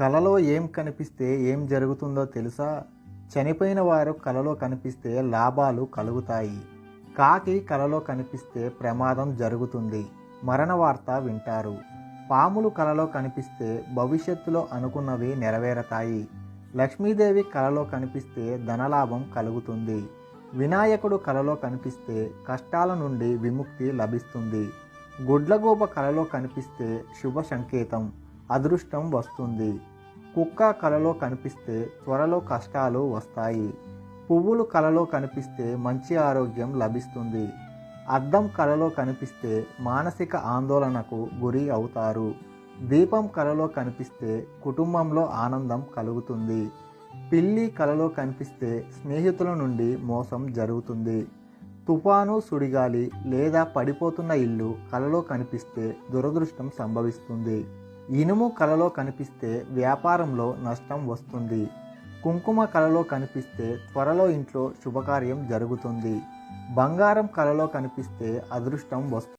కలలో ఏం కనిపిస్తే ఏం జరుగుతుందో తెలుసా? చనిపోయిన వారు కలలో కనిపిస్తే లాభాలు కలుగుతాయి. కాకి కలలో కనిపిస్తే ప్రమాదం జరుగుతుంది. మరణ వార్త వింటారు. పాములు కలలో కనిపిస్తే భవిష్యత్తులో అనుకున్నవి నెరవేరతాయి. లక్ష్మీదేవి కలలో కనిపిస్తే ధనలాభం కలుగుతుంది. వినాయకుడు కలలో కనిపిస్తే కష్టాల నుండి విముక్తి లభిస్తుంది. గుడ్లగూబ కలలో కనిపిస్తే శుభ సంకేతం. అదృష్టం వస్తుంది. కుక్క కలలో కనిపిస్తే త్వరలో కష్టాలు వస్తాయి. పువ్వులు కలలో కనిపిస్తే మంచి ఆరోగ్యం లభిస్తుంది. అద్దం కలలో కనిపిస్తే మానసిక ఆందోళనకు గురి అవుతారు. దీపం కలలో కనిపిస్తే కుటుంబంలో ఆనందం కలుగుతుంది. పిల్లి కలలో కనిపిస్తే స్నేహితుల నుండి మోసం జరుగుతుంది. తుఫాను సుడిగాలి లేదా పడిపోతున్న ఇల్లు కలలో కనిపిస్తే దురదృష్టం సంభవిస్తుంది. ఇనుము కలలో కనిపిస్తే వ్యాపారంలో నష్టం వస్తుంది. కుంకుమ కలలో కనిపిస్తే త్వరలో ఇంట్లో శుభకార్యం జరుగుతుంది. బంగారం కలలో కనిపిస్తే అదృష్టం వస్తుంది.